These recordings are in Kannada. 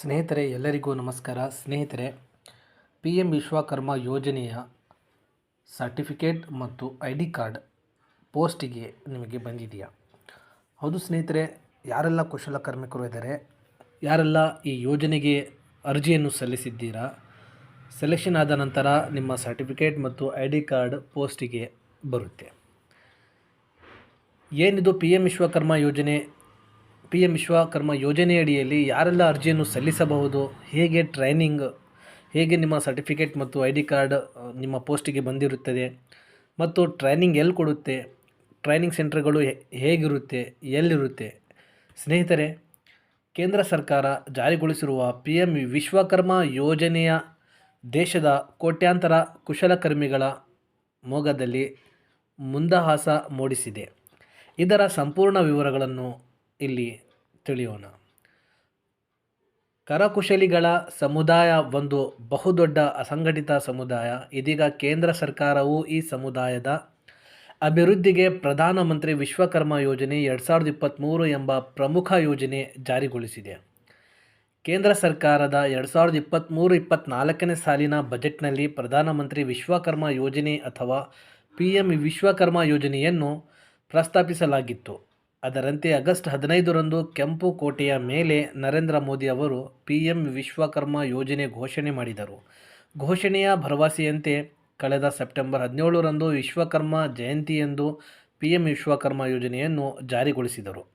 ಸ್ನೇಹಿತರೆ, ಎಲ್ಲರಿಗೂ ನಮಸ್ಕಾರ. ಸ್ನೇಹಿತರೆ, ಪಿ ಎಂ ವಿಶ್ವಕರ್ಮ ಯೋಜನೆಯ ಸರ್ಟಿಫಿಕೇಟ್ ಮತ್ತು ಐ ಡಿ ಕಾರ್ಡ್ ಪೋಸ್ಟಿಗೆ ನಿಮಗೆ ಬಂದಿದೆಯಾ? ಹೌದು ಸ್ನೇಹಿತರೆ, ಯಾರೆಲ್ಲ ಕುಶಲಕರ್ಮಿಕರು ಇದ್ದಾರೆ, ಯಾರೆಲ್ಲ ಈ ಯೋಜನೆಗೆ ಅರ್ಜಿಯನ್ನು ಸಲ್ಲಿಸಿದ್ದೀರಾ, ಸೆಲೆಕ್ಷನ್ ಆದ ನಂತರ ನಿಮ್ಮ ಸರ್ಟಿಫಿಕೇಟ್ ಮತ್ತು ಐ ಡಿ ಕಾರ್ಡ್ ಪೋಸ್ಟಿಗೆ ಬರುತ್ತೆ. ಏನಿದು ಪಿ ಎಂ ವಿಶ್ವಕರ್ಮ ಯೋಜನೆ ಪಿ ಎಂ ವಿಶ್ವಕರ್ಮ ಯೋಜನೆಯಡಿಯಲ್ಲಿ ಯಾರೆಲ್ಲ ಅರ್ಜಿಯನ್ನು ಸಲ್ಲಿಸಬಹುದು, ಹೇಗೆ ಟ್ರೈನಿಂಗ್ ಹೇಗೆ ನಿಮ್ಮ ಸರ್ಟಿಫಿಕೇಟ್ ಮತ್ತು ಐ ಡಿ ಕಾರ್ಡ್ ನಿಮ್ಮ ಪೋಸ್ಟಿಗೆ ಬಂದಿರುತ್ತದೆ, ಮತ್ತು ಟ್ರೈನಿಂಗ್ ಎಲ್ಲಿ ಕೊಡುತ್ತೆ ಟ್ರೈನಿಂಗ್ ಸೆಂಟರ್ಗಳು ಹೇಗಿರುತ್ತೆ, ಎಲ್ಲಿರುತ್ತೆ. ಸ್ನೇಹಿತರೆ, ಕೇಂದ್ರ ಸರ್ಕಾರ ಜಾರಿಗೊಳಿಸಿರುವ ಪಿ ಎಂ ವಿಶ್ವಕರ್ಮ ಯೋಜನೆಯ ದೇಶದ ಕೋಟ್ಯಾಂತರ ಕುಶಲಕರ್ಮಿಗಳ ಮೊಗದಲ್ಲಿ ಮುಂದಹಾಸ ಮೂಡಿಸಿದೆ. ಇದರ ಸಂಪೂರ್ಣ ವಿವರಗಳನ್ನು ಇಲ್ಲಿ ತಿಳಿಯೋಣ. ಕರಕುಶಲಿಗಳ ಸಮುದಾಯ ಒಂದು ಬಹುದೊಡ್ಡ ಅಸಂಘಟಿತ ಸಮುದಾಯ. ಇದೀಗ ಕೇಂದ್ರ ಸರ್ಕಾರವು ಈ ಸಮುದಾಯದ ಅಭಿವೃದ್ಧಿಗೆ ಪ್ರಧಾನಮಂತ್ರಿ ವಿಶ್ವಕರ್ಮ ಯೋಜನೆ ಎರಡು ಸಾವಿರದ ಇಪ್ಪತ್ತ್ಮೂರು ಎಂಬ ಪ್ರಮುಖ ಯೋಜನೆ ಜಾರಿಗೊಳಿಸಿದೆ. ಕೇಂದ್ರ ಸರ್ಕಾರದ ಎರಡು ಸಾವಿರದ ಇಪ್ಪತ್ತ್ಮೂರು ಇಪ್ಪತ್ತ್ನಾಲ್ಕನೇ ಸಾಲಿನ ಬಜೆಟ್ನಲ್ಲಿ ಪ್ರಧಾನಮಂತ್ರಿ ವಿಶ್ವಕರ್ಮ ಯೋಜನೆ ಅಥವಾ ಪಿ ಎಂ ವಿಶ್ವಕರ್ಮ ಯೋಜನೆಯನ್ನು ಪ್ರಸ್ತಾಪಿಸಲಾಗಿತ್ತು. ಅದರಂತೆ ಆಗಸ್ಟ್ ಹದಿನೈದರಂದು ಕೆಂಪು ಕೋಟೆಯ ಮೇಲೆ ನರೇಂದ್ರ ಮೋದಿ ಅವರು ಪಿ ಎಂ ವಿಶ್ವಕರ್ಮ ಯೋಜನೆ ಘೋಷಣೆ ಮಾಡಿದರು. ಘೋಷಣೆಯ ಭರವಸೆಯಂತೆ ಕಳೆದ ಸೆಪ್ಟೆಂಬರ್ ಹದಿನೇಳರಂದು ವಿಶ್ವಕರ್ಮ ಜಯಂತಿಯಂದು ಪಿ ಎಂ ವಿಶ್ವಕರ್ಮ ಯೋಜನೆಯನ್ನು ಜಾರಿಗೊಳಿಸಿದರು.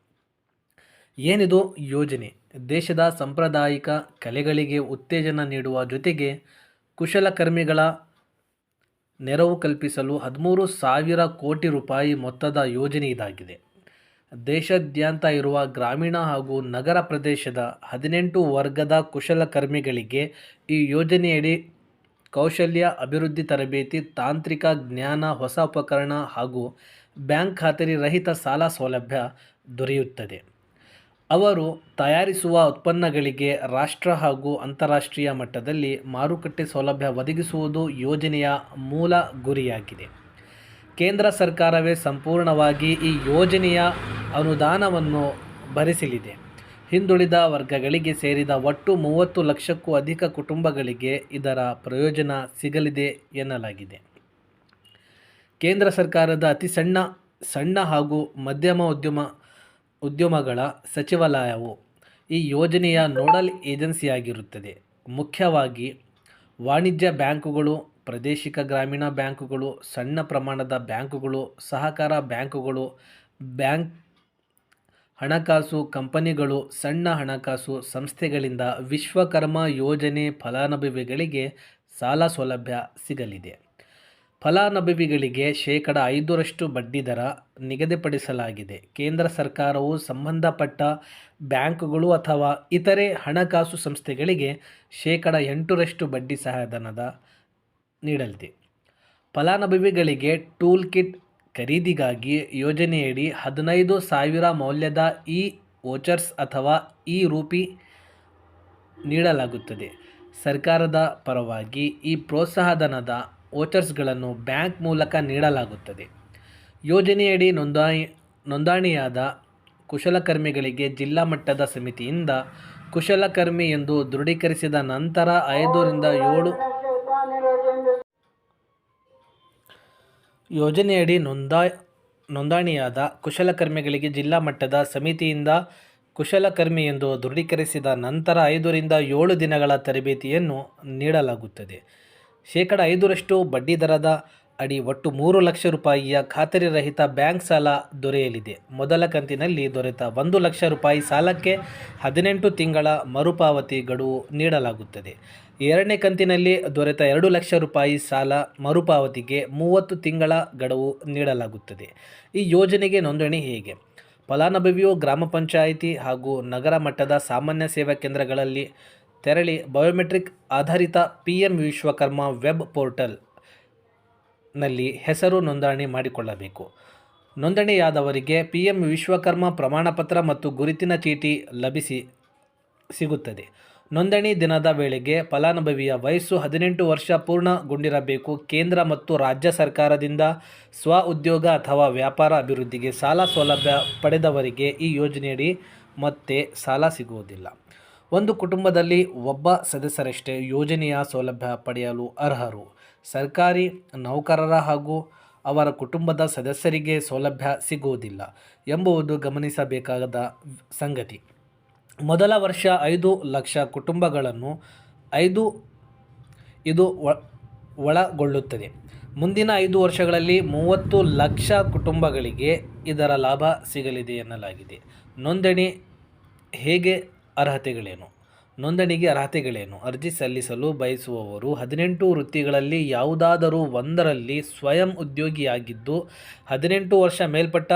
ಏನಿದು ಯೋಜನೆ? ದೇಶದ ಸಾಂಪ್ರದಾಯಿಕ ಕಲೆಗಳಿಗೆ ಉತ್ತೇಜನ ನೀಡುವ ಜೊತೆಗೆ ಕುಶಲಕರ್ಮಿಗಳ ನೆರವು ಕಲ್ಪಿಸಲು ಹದಿಮೂರು ಸಾವಿರ ಕೋಟಿ ರೂಪಾಯಿ ಮೊತ್ತದ ಯೋಜನೆ ಇದಾಗಿದೆ. ದೇಶಾದ್ಯಂತ ಇರುವ ಗ್ರಾಮೀಣ ಹಾಗೂ ನಗರ ಪ್ರದೇಶದ ಹದಿನೆಂಟು ವರ್ಗದ ಕುಶಲಕರ್ಮಿಗಳಿಗೆ ಈ ಯೋಜನೆಯಡಿ ಕೌಶಲ್ಯ, ಅಭಿವೃದ್ಧಿ ತರಬೇತಿ, ತಾಂತ್ರಿಕ ಜ್ಞಾನ, ಹೊಸ ಉಪಕರಣ ಹಾಗೂ ಬ್ಯಾಂಕ್ ಖಾತರಿ ರಹಿತ ಸಾಲ ಸೌಲಭ್ಯ ದೊರೆಯುತ್ತದೆ. ಅವರು ತಯಾರಿಸುವ ಉತ್ಪನ್ನಗಳಿಗೆ ರಾಷ್ಟ್ರ ಹಾಗೂ ಅಂತಾರಾಷ್ಟ್ರೀಯ ಮಟ್ಟದಲ್ಲಿ ಮಾರುಕಟ್ಟೆ ಸೌಲಭ್ಯ ಒದಗಿಸುವುದು ಯೋಜನೆಯ ಮೂಲ ಗುರಿಯಾಗಿದೆ. ಕೇಂದ್ರ ಸರ್ಕಾರವೇ ಸಂಪೂರ್ಣವಾಗಿ ಈ ಯೋಜನೆಯ ಅನುದಾನವನ್ನು ಭರಿಸಲಿದೆ. ಹಿಂದುಳಿದ ವರ್ಗಗಳಿಗೆ ಸೇರಿದ ಒಟ್ಟು ಮೂವತ್ತು ಲಕ್ಷಕ್ಕೂ ಅಧಿಕ ಕುಟುಂಬಗಳಿಗೆ ಇದರ ಪ್ರಯೋಜನ ಸಿಗಲಿದೆ ಎನ್ನಲಾಗಿದೆ. ಕೇಂದ್ರ ಸರ್ಕಾರದ ಅತಿ ಸಣ್ಣ ಸಣ್ಣ ಹಾಗೂ ಮಧ್ಯಮ ಉದ್ಯಮ, ಉದ್ಯಮಗಳ ಸಚಿವಾಲಯವು ಈ ಯೋಜನೆಯ ನೋಡಲ್ ಏಜೆನ್ಸಿಯಾಗಿರುತ್ತದೆ. ಮುಖ್ಯವಾಗಿ ವಾಣಿಜ್ಯ ಬ್ಯಾಂಕುಗಳು ಪ್ರಾದೇಶಿಕ ಗ್ರಾಮೀಣ ಬ್ಯಾಂಕುಗಳು, ಸಣ್ಣ ಪ್ರಮಾಣದ ಬ್ಯಾಂಕುಗಳು, ಸಹಕಾರ ಬ್ಯಾಂಕುಗಳು, ಬ್ಯಾಂಕ್ ಹಣಕಾಸು ಕಂಪನಿಗಳು, ಸಣ್ಣ ಹಣಕಾಸು ಸಂಸ್ಥೆಗಳಿಂದ ವಿಶ್ವಕರ್ಮ ಯೋಜನೆ ಫಲಾನುಭವಿಗಳಿಗೆ ಸಾಲ ಸೌಲಭ್ಯ ಸಿಗಲಿದೆ. ಫಲಾನುಭವಿಗಳಿಗೆ ಶೇಕಡ ಐದರಷ್ಟು ಬಡ್ಡಿದರ ನಿಗದಿಪಡಿಸಲಾಗಿದೆ. ಕೇಂದ್ರ ಸರ್ಕಾರವು ಸಂಬಂಧಪಟ್ಟ ಬ್ಯಾಂಕುಗಳು ಅಥವಾ ಇತರೆ ಹಣಕಾಸು ಸಂಸ್ಥೆಗಳಿಗೆ ಶೇಕಡ ಎಂಟರಷ್ಟು ಬಡ್ಡಿ ಸಹಾಯಧನದ ನೀಡಲಿದೆ ಫಲಾನುಭವಿಗಳಿಗೆ ಟೂಲ್ ಕಿಟ್ ಖರೀದಿಗಾಗಿ ಯೋಜನೆಯಡಿ ಹದಿನೈದು ಸಾವಿರ ಮೌಲ್ಯದ ಇ ವೋಚರ್ಸ್ ಅಥವಾ ಇ ರೂಪಿ ನೀಡಲಾಗುತ್ತದೆ. ಸರ್ಕಾರದ ಪರವಾಗಿ ಈ ಪ್ರೋತ್ಸಾಹಧನದ ವೋಚರ್ಸ್ಗಳನ್ನು ಬ್ಯಾಂಕ್ ಮೂಲಕ ನೀಡಲಾಗುತ್ತದೆ. ಯೋಜನೆಯಡಿ ನೋಂದಾಯಿ, ನೋಂದಣಿಯಾದ ಕುಶಲಕರ್ಮಿಗಳಿಗೆ ಜಿಲ್ಲಾ ಮಟ್ಟದ ಸಮಿತಿಯಿಂದ ಕುಶಲಕರ್ಮಿ ಎಂದು ದೃಢೀಕರಿಸಿದ ನಂತರ ಐದರಿಂದ ಏಳು ಯೋಜನೆಯಡಿ ನೋಂದಾ, ನೋಂದಣಿಯಾದ ಕುಶಲಕರ್ಮಿಗಳಿಗೆ ಜಿಲ್ಲಾ ಮಟ್ಟದ ಸಮಿತಿಯಿಂದ ಕುಶಲಕರ್ಮಿ ಎಂದು ದೃಢೀಕರಿಸಿದ ನಂತರ ಐದರಿಂದ ಏಳು ದಿನಗಳ ತರಬೇತಿಯನ್ನು ನೀಡಲಾಗುತ್ತದೆ. ಶೇಕಡ ಐದರಷ್ಟು ಬಡ್ಡಿದರದ ಅಡಿ ಒಟ್ಟು ಮೂರು ಲಕ್ಷ ರೂಪಾಯಿಯ ಖಾತರಿ ರಹಿತ ಬ್ಯಾಂಕ್ ಸಾಲ ದೊರೆಯಲಿದೆ. ಮೊದಲ ಕಂತಿನಲ್ಲಿ ದೊರೆತ ಒಂದು ಲಕ್ಷ ರೂಪಾಯಿ ಸಾಲಕ್ಕೆ ಹದಿನೆಂಟು ತಿಂಗಳ ಮರುಪಾವತಿ ಗಡುವು ನೀಡಲಾಗುತ್ತದೆ. ಎರಡನೇ ಕಂತಿನಲ್ಲಿ ದೊರೆತ ಎರಡು ಲಕ್ಷ ರೂಪಾಯಿ ಸಾಲ ಮರುಪಾವತಿಗೆ ಮೂವತ್ತು ತಿಂಗಳ ಗಡುವು ನೀಡಲಾಗುತ್ತದೆ. ಈ ಯೋಜನೆಗೆ ನೋಂದಣಿ ಹೇಗೆ? ಫಲಾನುಭವಿಯು ಗ್ರಾಮ ಪಂಚಾಯಿತಿ ಹಾಗೂ ನಗರ ಮಟ್ಟದ ಸಾಮಾನ್ಯ ಸೇವಾ ಕೇಂದ್ರಗಳಲ್ಲಿ ತೆರಳಿ ಬಯೋಮೆಟ್ರಿಕ್ ಆಧಾರಿತ P M Vishwakarma web portal ನಲ್ಲಿ ಹೆಸರು ನೋಂದಣಿ ಮಾಡಿಕೊಳ್ಳಬೇಕು. ನೋಂದಣಿಯಾದವರಿಗೆ ಪಿ ಎಂ ವಿಶ್ವಕರ್ಮ ಪ್ರಮಾಣಪತ್ರ ಮತ್ತು ಗುರುತಿನ ಚೀಟಿ ಲಭಿಸಿ ಸಿಗುತ್ತದೆ. ನೋಂದಣಿ ದಿನದ ವೇಳೆಗೆ ಫಲಾನುಭವಿಯ ವಯಸ್ಸು ಹದಿನೆಂಟು ವರ್ಷ ಪೂರ್ಣಗೊಂಡಿರಬೇಕು. ಕೇಂದ್ರ ಮತ್ತು ರಾಜ್ಯ ಸರ್ಕಾರದಿಂದ ಸ್ವ ಉದ್ಯೋಗ ಅಥವಾ ವ್ಯಾಪಾರ ಅಭಿವೃದ್ಧಿಗೆ ಸಾಲ ಸೌಲಭ್ಯ ಪಡೆದವರಿಗೆ ಈ ಯೋಜನೆಯಡಿ ಮತ್ತೆ ಸಾಲ ಸಿಗುವುದಿಲ್ಲ. ಒಂದು ಕುಟುಂಬದಲ್ಲಿ ಒಬ್ಬ ಸದಸ್ಯರಷ್ಟೇ ಯೋಜನೆಯ ಸೌಲಭ್ಯ ಪಡೆಯಲು ಅರ್ಹರು. ಸರ್ಕಾರಿ ನೌಕರರ ಹಾಗೂ ಅವರ ಕುಟುಂಬದ ಸದಸ್ಯರಿಗೆ ಸೌಲಭ್ಯ ಸಿಗುವುದಿಲ್ಲ ಎಂಬುದು ಗಮನಿಸಬೇಕಾದ ಸಂಗತಿ. ಮೊದಲ ವರ್ಷ ಐದು ಲಕ್ಷ ಕುಟುಂಬಗಳನ್ನು ಐದು ಇದು ಒಳಗೊಳ್ಳುತ್ತದೆ. ಮುಂದಿನ ಐದು ವರ್ಷಗಳಲ್ಲಿ ಮೂವತ್ತು ಲಕ್ಷ ಕುಟುಂಬಗಳಿಗೆ ಇದರ ಲಾಭ ಸಿಗಲಿದೆ ಎನ್ನಲಾಗಿದೆ. ನೋಂದಣಿ ಹೇಗೆ ಅರ್ಹತೆಗಳೇನು? ನೋಂದಣಿಗೆ ಅರ್ಹತೆಗಳೇನು? ಅರ್ಜಿ ಸಲ್ಲಿಸಲು ಬಯಸುವವರು ಹದಿನೆಂಟು ವೃತ್ತಿಗಳಲ್ಲಿ ಯಾವುದಾದರೂ ಒಂದರಲ್ಲಿ ಸ್ವಯಂ ಉದ್ಯೋಗಿಯಾಗಿದ್ದು ಹದಿನೆಂಟು ವರ್ಷ ಮೇಲ್ಪಟ್ಟ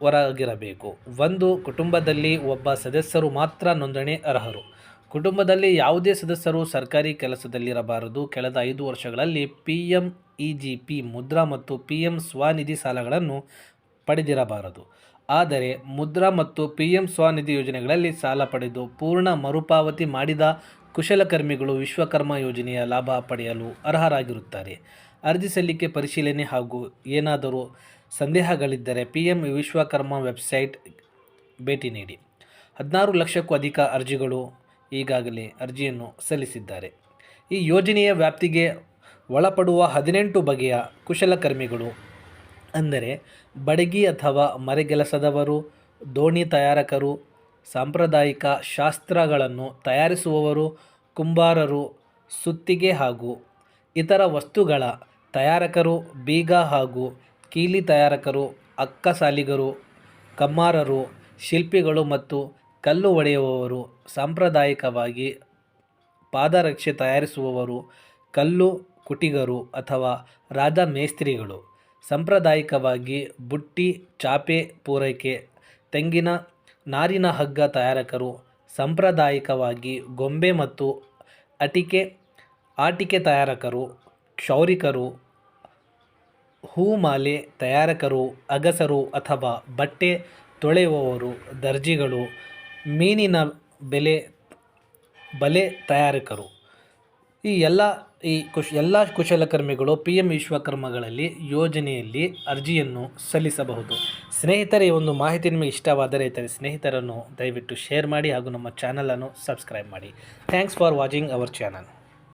ಹೊರಗಿರಬೇಕು ಒಂದು, ಕುಟುಂಬದಲ್ಲಿ ಒಬ್ಬ ಸದಸ್ಯರು ಮಾತ್ರ ನೋಂದಣಿ ಅರ್ಹರು. ಕುಟುಂಬದಲ್ಲಿ ಯಾವುದೇ ಸದಸ್ಯರು ಸರ್ಕಾರಿ ಕೆಲಸದಲ್ಲಿರಬಾರದು. ಕಳೆದ ಐದು ವರ್ಷಗಳಲ್ಲಿ P M E G P Mudra ಮತ್ತು ಪಿ ಎಂ ಸ್ವನಿಧಿ ಸಾಲಗಳನ್ನು ಪಡೆದಿರಬಾರದು. ಆದರೆ ಮುದ್ರಾ ಮತ್ತು ಪಿ ಎಂ ಸ್ವನಿಧಿ ಯೋಜನೆಗಳಲ್ಲಿ ಸಾಲ ಪಡೆದು ಪೂರ್ಣ ಮರುಪಾವತಿ ಮಾಡಿದ ಕುಶಲಕರ್ಮಿಗಳು ವಿಶ್ವಕರ್ಮ ಯೋಜನೆಯ ಲಾಭ ಪಡೆಯಲು ಅರ್ಹರಾಗಿರುತ್ತಾರೆ. ಅರ್ಜಿ ಸಲ್ಲಿಕೆ ಪರಿಶೀಲನೆ ಹಾಗೂ ಏನಾದರೂ ಸಂದೇಹಗಳಿದ್ದರೆ ಪಿ ಎಂ ವಿಶ್ವಕರ್ಮ ವೆಬ್ಸೈಟ್ ಭೇಟಿ ನೀಡಿ. ಹದಿನಾರು ಲಕ್ಷಕ್ಕೂ ಅಧಿಕ ಅರ್ಜಿಗಳು ಈಗಾಗಲೇ ಅರ್ಜಿಯನ್ನು ಸಲ್ಲಿಸಿದ್ದಾರೆ. ಈ ಯೋಜನೆಯ ವ್ಯಾಪ್ತಿಗೆ ಒಳಪಡುವ ಹದಿನೆಂಟು ಬಗೆಯ ಕುಶಲಕರ್ಮಿಗಳು ಅಂದರೆ ಬಡಗಿ ಅಥವಾ ಮರೆಗೆಲಸದವರು, ದೋಣಿ ತಯಾರಕರು, ಸಾಂಪ್ರದಾಯಿಕ ಶಾಸ್ತ್ರಗಳನ್ನು ತಯಾರಿಸುವವರು, ಕುಂಬಾರರು, ಸುತ್ತಿಗೆ ಹಾಗೂ ಇತರ ವಸ್ತುಗಳ ತಯಾರಕರು, ಬೀಗ ಹಾಗೂ ಕೀಲಿ ತಯಾರಕರು, ಅಕ್ಕಸಾಲಿಗರು, ಕಮ್ಮಾರರು, ಶಿಲ್ಪಿಗಳು ಮತ್ತು ಕಲ್ಲು ಒಡೆಯುವವರು, ಸಾಂಪ್ರದಾಯಿಕವಾಗಿ ಪಾದರಕ್ಷೆ ತಯಾರಿಸುವವರು, ಕಲ್ಲು ಕುಟಿಗರು ಅಥವಾ ರಾಜ ಮೇಸ್ತ್ರಿಗಳು. ಸಾಂಪ್ರದಾಯಿಕವಾಗಿ ಬುಟ್ಟಿ, ಚಾಪೆ ಪೂರೈಕೆ, ತೆಂಗಿನ ನಾರಿನ ಹಗ್ಗ ತಯಾರಕರು ಸಾಂಪ್ರದಾಯಿಕವಾಗಿ ಗೊಂಬೆ ಮತ್ತು ಅಟಿಕೆ, ಆಟಿಕೆ ತಯಾರಕರು, ಕ್ಷೌರಿಕರು, ಹೂಮಾಲೆ ತಯಾರಕರು, ಅಗಸರು ಅಥವಾ ಬಟ್ಟೆ ತೊಳೆಯುವವರು, ದರ್ಜಿಗಳು, ಮೀನಿನ ಬೆಲೆ, ಬಲೆ ತಯಾರಕರು. ಈ ಎಲ್ಲ ಈ ಕುಶ್, ಎಲ್ಲ ಕುಶಲಕರ್ಮಿಗಳು ಪಿ ಎಂ ವಿಶ್ವಕರ್ಮಗಳಲ್ಲಿ ಯೋಜನೆಯಲ್ಲಿ ಅರ್ಜಿಯನ್ನು ಸಲ್ಲಿಸಬಹುದು. ಸ್ನೇಹಿತರೇ ಒಂದು ಮಾಹಿತಿ ನಿಮಗೆ ಇಷ್ಟವಾದರೆ ಇತರೆ ಸ್ನೇಹಿತರನ್ನು ದಯವಿಟ್ಟು ಶೇರ್ ಮಾಡಿ ಹಾಗೂ ನಮ್ಮ ಚಾನಲನ್ನು ಸಬ್ಸ್ಕ್ರೈಬ್ ಮಾಡಿ. Thanks for watching our channel.